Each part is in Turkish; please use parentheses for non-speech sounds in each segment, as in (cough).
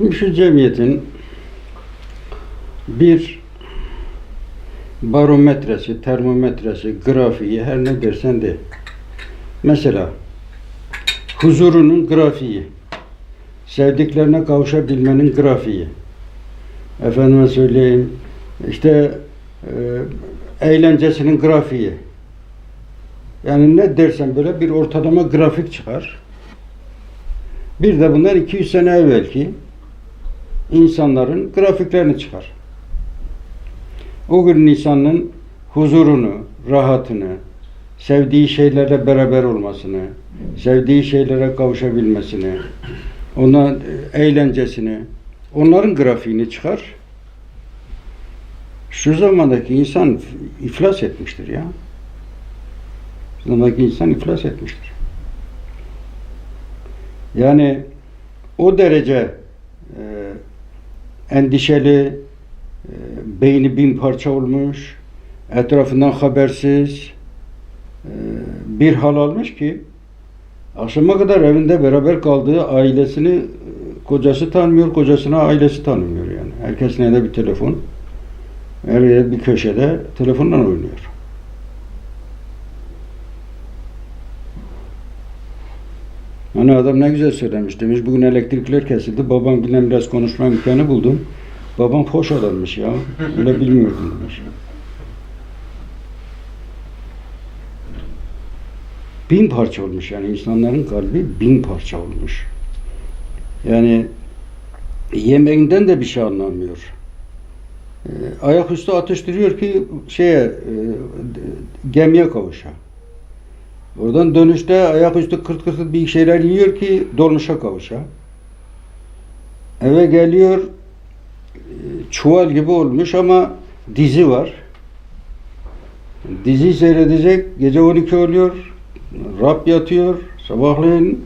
Şimdi şu cemiyetin bir barometresi, termometresi, grafiği her ne dersen de. Mesela huzurunun grafiği, sevdiklerine kavuşabilmenin grafiği. Efendime söyleyeyim, işte e, eğlencesinin grafiği. Yani ne dersen böyle bir ortalama grafik çıkar. Bir de bunlar 200 sene evvelki insanların grafiklerini çıkar. O gün insanın huzurunu, rahatını, sevdiği şeylerle beraber olmasını, sevdiği şeylere kavuşabilmesini, ona eğlencesini, onların grafiğini çıkar. Şu zamandaki insan iflas etmiştir ya. Şu zamandaki insan iflas etmiştir. Yani o derece e, endişeli, e, beyni bin parça olmuş, etrafından habersiz e, bir hal almış ki akşama kadar evinde beraber kaldığı ailesini e, kocası tanımıyor, kocasına ailesi tanımıyor yani. Herkesin elinde bir telefon. Her bir köşede telefonla oynuyor. Hani adam ne güzel söylemiş demiş. Bugün elektrikler kesildi. Babam bilen biraz konuşma imkanı buldum. Babam hoş adammış ya. Öyle bilmiyordum demiş. Bin parça olmuş yani insanların kalbi bin parça olmuş. Yani yemeğinden de bir şey anlamıyor. E, ayaküstü atıştırıyor ki şeye e, gemiye kavuşa. Oradan dönüşte ayaküstü kırt kırt bir şeyler yiyor ki dolmuşa kavuşa. Eve geliyor e, çuval gibi olmuş ama dizi var. Dizi seyredecek. Gece 12 oluyor. Rab yatıyor. Sabahleyin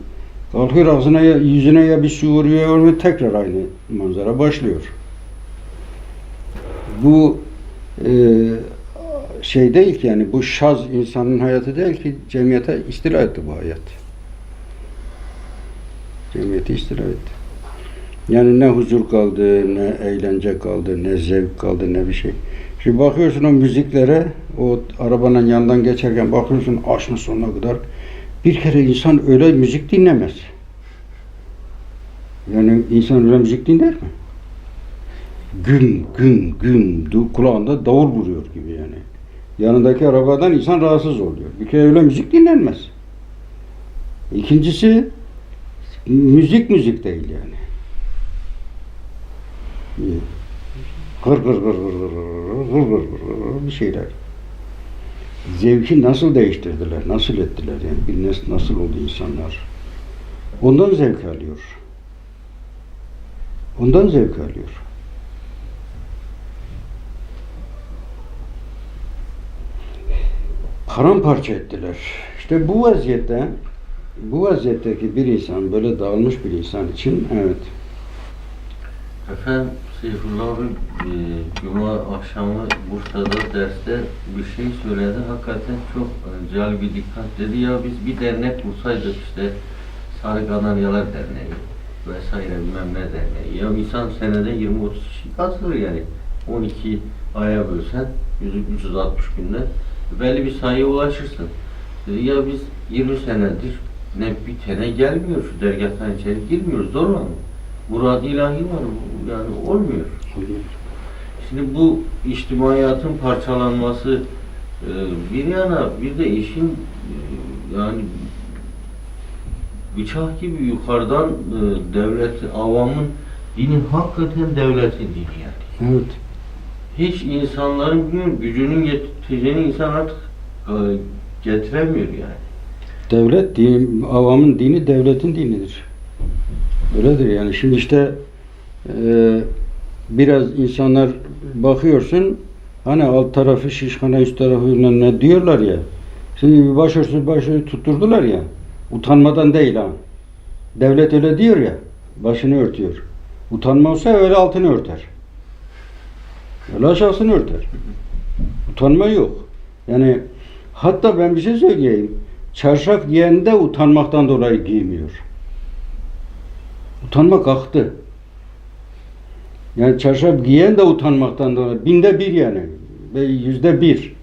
kalkıyor ağzına ya- yüzüne ya bir su vuruyor ve tekrar aynı manzara başlıyor. Bu e, şey değil ki yani bu şaz insanın hayatı değil ki cemiyete istila etti bu hayat. Cemiyeti istila etti. Yani ne huzur kaldı, ne eğlence kaldı, ne zevk kaldı, ne bir şey. Şimdi bakıyorsun o müziklere, o arabanın yanından geçerken bakıyorsun aşın sonuna kadar bir kere insan öyle müzik dinlemez. Yani insan öyle müzik dinler mi? Güm güm güm kulağında davul vuruyor gibi yani. Yanındaki arabadan insan rahatsız oluyor. Bir kere öyle müzik dinlenmez. İkincisi müzik müzik değil yani. Gır gır gır gır gır gır gır gır gır bir şeyler. Zevki nasıl değiştirdiler, nasıl ettiler yani bir nasıl oldu insanlar. Ondan zevk alıyor. Ondan zevk alıyor. Paramparça ettiler. İşte bu vaziyette bu vaziyetteki bir insan böyle dağılmış bir insan için evet Efendim Seyfullah abi e, Cuma akşamı Bursa'da derste bir şey söyledi. Hakikaten çok e, bir dikkat dedi. Ya biz bir dernek kursaydık işte Sarı Kanaryalar Derneği vesaire bilmem ne derneği. Ya insan senede 20-30 kişi katılır yani. 12 aya bölsen 100 360 günde belli bir sayıya ulaşırsın. Dedi ya biz 20 senedir ne bir tane gelmiyor şu dergahtan içeri girmiyoruz. Doğru mu? Murad ilahi var yani olmuyor. Şimdi bu içtimaiyatın parçalanması e, bir yana bir de işin e, yani bıçak gibi yukarıdan e, devlet, avamın dini hakikaten devletin dini yani. evet Hiç insanların gücünün yeteceğini insan artık e, getiremiyor yani. devlet din, avamın dini devletin dinidir. Öyledir yani şimdi işte e, biraz insanlar bakıyorsun hani alt tarafı şişhane üst tarafı ne diyorlar ya. Şimdi bir başörtüsü başı tutturdular ya. Utanmadan değil ha. Devlet öyle diyor ya. Başını örtüyor. Utanma olsa öyle altını örter. Öyle aşağısını örter. Utanma yok. Yani hatta ben bir şey söyleyeyim. Çarşaf giyen de utanmaktan dolayı giymiyor. Utanma kalktı. Yani çarşaf giyen de utanmaktan dolayı. Binde bir yani. Ve yüzde bir.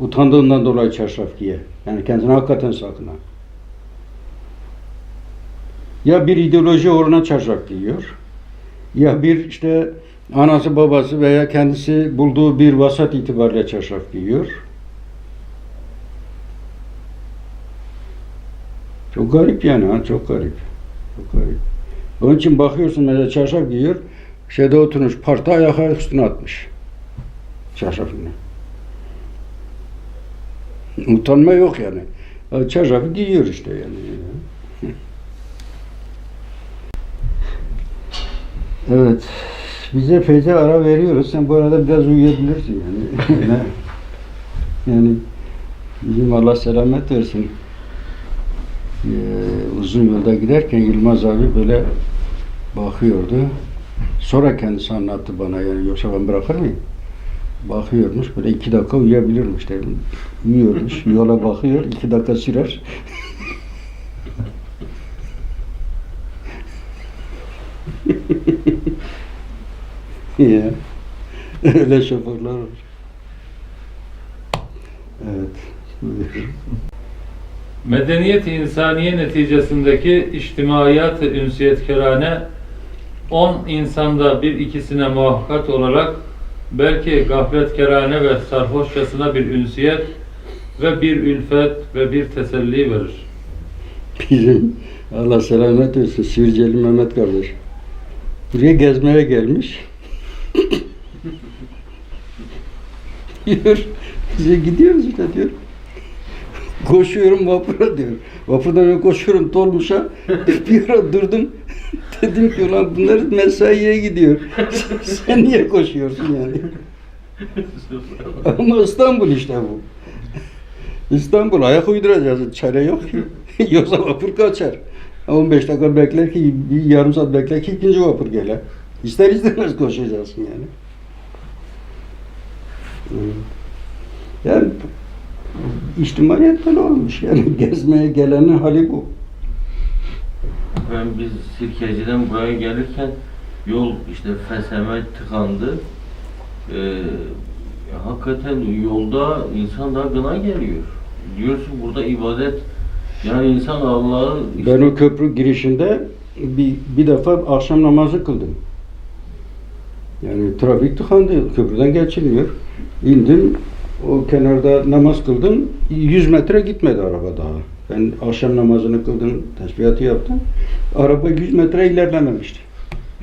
Utandığından dolayı çarşaf giye. Yani kendini hakikaten sakına. Ya bir ideoloji uğruna çarşaf giyiyor. Ya bir işte anası babası veya kendisi bulduğu bir vasat itibariyle çarşaf giyiyor. Çok garip yani ha çok garip. Çok garip. Onun için bakıyorsun mesela çarşaf giyiyor. Şeyde oturmuş parta ayağı üstüne atmış. Çarşafını. Utanma yok yani. Çarşafı giyiyor işte yani. Evet. Bize feyze ara veriyoruz. Sen bu arada biraz uyuyabilirsin yani. (laughs) yani bizim Allah selamet versin. Ee, uzun yolda giderken Yılmaz abi böyle bakıyordu. Sonra kendisi anlattı bana yani yoksa ben bırakır mıyım? Bakıyormuş böyle iki dakika uyuyabilirmiş de. Uyuyormuş, yola bakıyor, iki dakika sürer. (laughs) ya. (laughs) Öyle şoförler var. Evet. Medeniyet insaniye neticesindeki içtimaiyat-ı ünsiyetkerane 10 insanda bir ikisine muhakkak olarak belki gafletkerane ve sarhoşçasına bir ünsiyet ve bir ülfet ve bir teselli verir. Bizim Allah selamet versin Sivirceli Mehmet kardeş. Buraya gezmeye gelmiş. Diyor. (laughs) Bize gidiyoruz işte diyor. Koşuyorum vapura diyor. Vapurdan ben koşuyorum dolmuşa. (laughs) bir ara durdum. (laughs) Dedim ki ulan bunlar mesaiye gidiyor. Sen niye koşuyorsun yani? Ama İstanbul işte bu. İstanbul ayak uyduracağız. Çare yok ki. Yoksa vapur kaçar. 15 dakika bekler ki, bir yarım saat bekler ki ikinci vapur gele. İster istemez koşacaksın yani. Hmm. Yani içtimaiyet böyle olmuş yani (laughs) gezmeye gelenin hali bu. Ben biz Sirkeci'den buraya gelirken yol işte feseme tıkandı. Ee, hakikaten yolda insan daha gına geliyor. Diyorsun burada ibadet yani insan Allah'ı işte- Ben o köprü girişinde bir, bir defa akşam namazı kıldım. Yani trafik tıkandı, köprüden geçilmiyor. İndim, o kenarda namaz kıldım. 100 metre gitmedi araba daha. Ben akşam namazını kıldım, tesbihatı yaptım. Araba 100 metre ilerlememişti.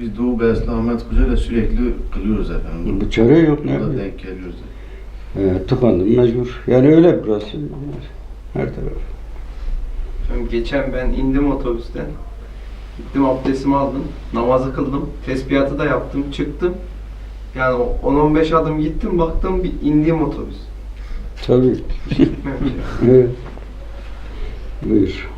Biz Doğu Beyazıtlı Ahmet Hoca ile sürekli kılıyoruz efendim. Bu çare yok ne Burada yapayım? denk geliyoruz. Ee, tıkandım mecbur. Yani öyle burası. Her taraf. Şimdi geçen ben indim otobüsten. Gittim abdestimi aldım. Namazı kıldım. Tesbihatı da yaptım. Çıktım. Yani 10-15 adım gittim. Baktım bir indiğim otobüs. Tabii. Yani. (laughs) evet. Buyur.